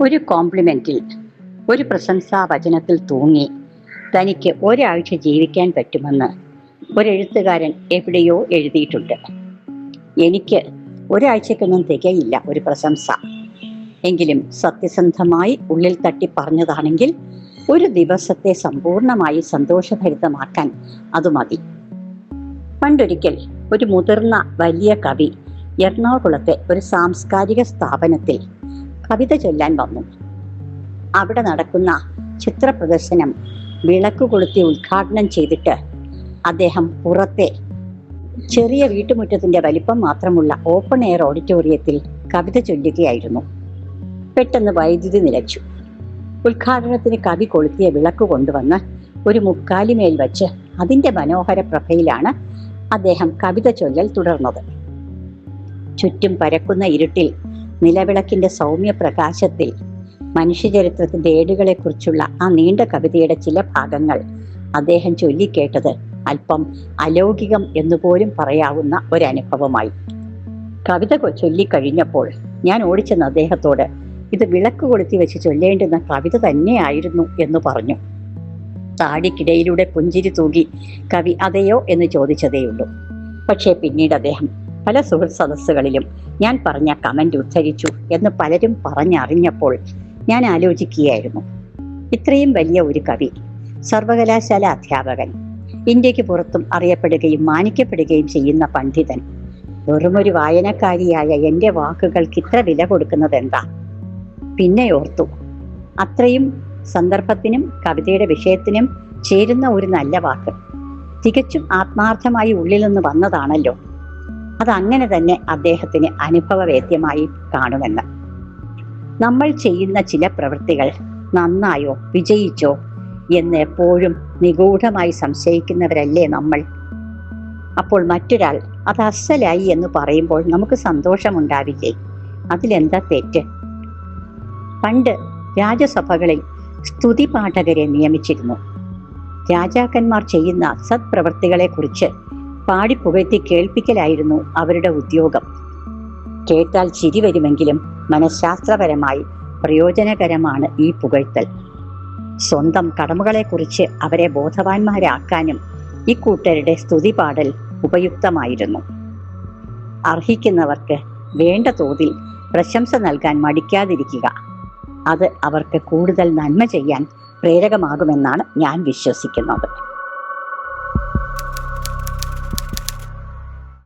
ഒരു കോംപ്ലിമെന്റിൽ ഒരു പ്രശംസാ വചനത്തിൽ തൂങ്ങി തനിക്ക് ഒരാഴ്ച ജീവിക്കാൻ പറ്റുമെന്ന് ഒരെഴുത്തുകാരൻ എവിടെയോ എഴുതിയിട്ടുണ്ട്. എനിക്ക് ഒരാഴ്ചക്കൊന്നും തികയില്ല ഒരു പ്രശംസ. എങ്കിലും സത്യസന്ധമായി ഉള്ളിൽ തട്ടി പറഞ്ഞതാണെങ്കിൽ ഒരു ദിവസത്തെ സമ്പൂർണമായി സന്തോഷഭരിതമാക്കാൻ അത് മതി. പണ്ടൊരിക്കൽ ഒരു മുതിർന്ന വലിയ കവി എറണാകുളത്തെ ഒരു സാംസ്കാരിക സ്ഥാപനത്തിൽ കവിത ചൊല്ലാൻ വന്നു. അവിടെ നടക്കുന്ന ചിത്ര പ്രദർശനം വിളക്ക് കൊളുത്തി ഉദ്ഘാടനം ചെയ്തിട്ട് അദ്ദേഹം പുറത്തെ ചെറിയ വീട്ടുമുറ്റത്തിന്റെ വലിപ്പം മാത്രമുള്ള ഓപ്പൺ എയർ ഓഡിറ്റോറിയത്തിൽ കവിത ചൊല്ലുകയായിരുന്നു. പെട്ടെന്ന് വൈദ്യുതി നിലച്ചു. ഉദ്ഘാടനത്തിന് കവി കൊളുത്തിയ വിളക്ക് കൊണ്ടുവന്ന് ഒരു മുക്കാലിമേൽ വച്ച് അതിന്റെ മനോഹര പ്രഭയിലാണ് അദ്ദേഹം കവിത ചൊല്ലൽ തുടർന്നത്. ചുറ്റും പരക്കുന്ന ഇരുട്ടിൽ നിലവിളക്കിന്റെ സൗമ്യ പ്രകാശത്തിൽ മനുഷ്യചരിത്രത്തിന്റെ ഏടുകളെക്കുറിച്ചുള്ള ആ നീണ്ട കവിതയുടെ ചില ഭാഗങ്ങൾ അദ്ദേഹം ചൊല്ലിക്കേട്ടത് അല്പം അലൗകികം എന്നുപോലും പറയാവുന്ന ഒരനുഭവമായി. കവിത ചൊല്ലിക്കഴിഞ്ഞപ്പോൾ ഞാൻ ഓടിച്ചെന്ന് അദ്ദേഹത്തോട് ഇത് വിളക്ക് കൊളുത്തി വെച്ച് ചൊല്ലേണ്ടുന്ന കവിത തന്നെയായിരുന്നു എന്ന് പറഞ്ഞു. താടിക്കിടയിലൂടെ പുഞ്ചിരി തൂകി കവി അതെയോ? എന്ന് ചോദിച്ചതേയുള്ളൂ. പക്ഷേ പിന്നീട് അദ്ദേഹം പല സുഹൃത്ത് സദസ്സുകളിലും ഞാൻ പറഞ്ഞ കമന്റ് ഉദ്ധരിച്ചു എന്ന് പലരും പറഞ്ഞറിഞ്ഞപ്പോൾ ഞാൻ ആലോചിക്കുകയായിരുന്നു. ഇത്രയും വലിയ ഒരു കവി സർവകലാശാല അധ്യാപകൻ ഇന്ത്യയ്ക്ക് പുറത്തും അറിയപ്പെടുകയും മാനിക്കപ്പെടുകയും ചെയ്യുന്ന പണ്ഡിതൻ വെറുമൊരു വായനക്കാരിയായ എന്റെ വാക്കുകൾക്ക് ഇത്ര വില കൊടുക്കുന്നത് എന്താ? പിന്നെ ഓർത്തു അത്രയും സന്ദർഭത്തിനും കവിതയുടെ വിഷയത്തിനും ചേരുന്ന ഒരു നല്ല വാക്ക് തികച്ചും ആത്മാർത്ഥമായി ഉള്ളിൽ നിന്ന് വന്നതാണല്ലോ. അത് അങ്ങനെ തന്നെ അദ്ദേഹത്തിന് അനുഭവവേദ്യമായി കാണുമെന്ന്. നമ്മൾ ചെയ്യുന്ന ചില പ്രവൃത്തികൾ നന്നായോ വിജയിച്ചോ എന്ന് എപ്പോഴും നിഗൂഢമായി സംശയിക്കുന്നവരല്ലേ നമ്മൾ? അപ്പോൾ മറ്റൊരാൾ അത് അസലായി എന്ന് പറയുമ്പോൾ നമുക്ക് സന്തോഷമുണ്ടാവില്ലേ? അതിലെന്താ തെറ്റ്? പണ്ട് രാജസഭകളിൽ സ്തുതി പാഠകരെ നിയമിച്ചിരുന്നു. രാജാക്കന്മാർ ചെയ്യുന്ന സത്പ്രവർത്തികളെ കുറിച്ച് പാടി പുകഴ്ത്തി കേൾപ്പിക്കലായിരുന്നു അവരുടെ ഉദ്യോഗം. കേട്ടാൽ ചിരി വരുമെങ്കിലും മനഃശാസ്ത്രപരമായി പ്രയോജനകരമാണ് ഈ പുകഴ്ത്തൽ. സ്വന്തം കടമകളെക്കുറിച്ച് അവരെ ബോധവാന്മാരാക്കാനും ഇക്കൂട്ടരുടെ സ്തുതി പാടൽ ഉപയുക്തമായിരുന്നു. അർഹിക്കുന്നവർക്ക് വേണ്ട തോതിൽ പ്രശംസ നൽകാൻ മടിക്കാതിരിക്കുക. അത് അവർക്ക് കൂടുതൽ നന്മ ചെയ്യാൻ പ്രേരകമാകുമെന്നാണ് ഞാൻ വിശ്വസിക്കുന്നത്.